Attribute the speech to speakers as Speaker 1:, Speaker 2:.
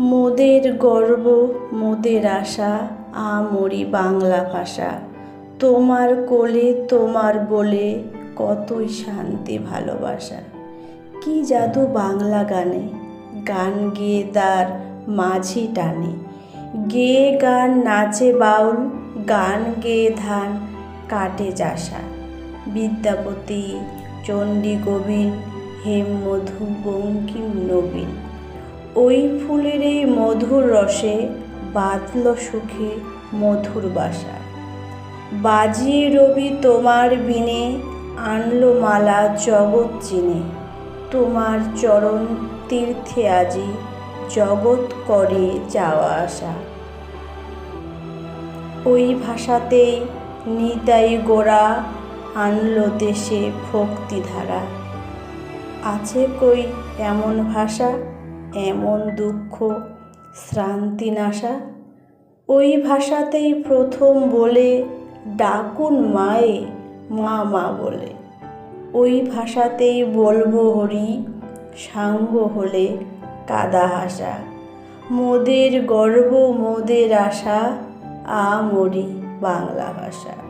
Speaker 1: মোদের গর্ব, মোদের আশা, আমরি বাংলা ভাষা। তোমার কোলে, তোমার বলে কতই শান্তি, ভালোবাসা। কি জাদু বাংলা গানে, গান গেয়ে তার মাঝি টানে। গেয়ে গান নাচে বাউল, গান গেয়ে ধান কাটে চাষা বিদ্যাপতি, চণ্ডী গোবিন্দ হেম মধু বঙ্কিম নবীন ওই ফুলের এই মধুর রসে বাঁধল সুখে মধুর বাসা বাজিয়ে রবি তোমার বিনে, আনলো মালা জগৎ চিনে। তোমার চরণ তীর্থে আজি জগৎ করে যাওয়া আসা। ওই ভাষাতেই নিতাই গোড়া আনলো দেশে ভক্তিধারা। আছে কই এমন ভাষা? এমন দুঃখ, শ্রান্তি নাশা? ওই ভাষাতেই প্রথম বলে ডাকুন মায়ে মা মা বলে। ওই ভাষাতেই বলব হরি, সাঙ্গ হলে কাদা হাসা। মোদের গর্ব, মোদের আশা আমরি বাংলা ভাষা।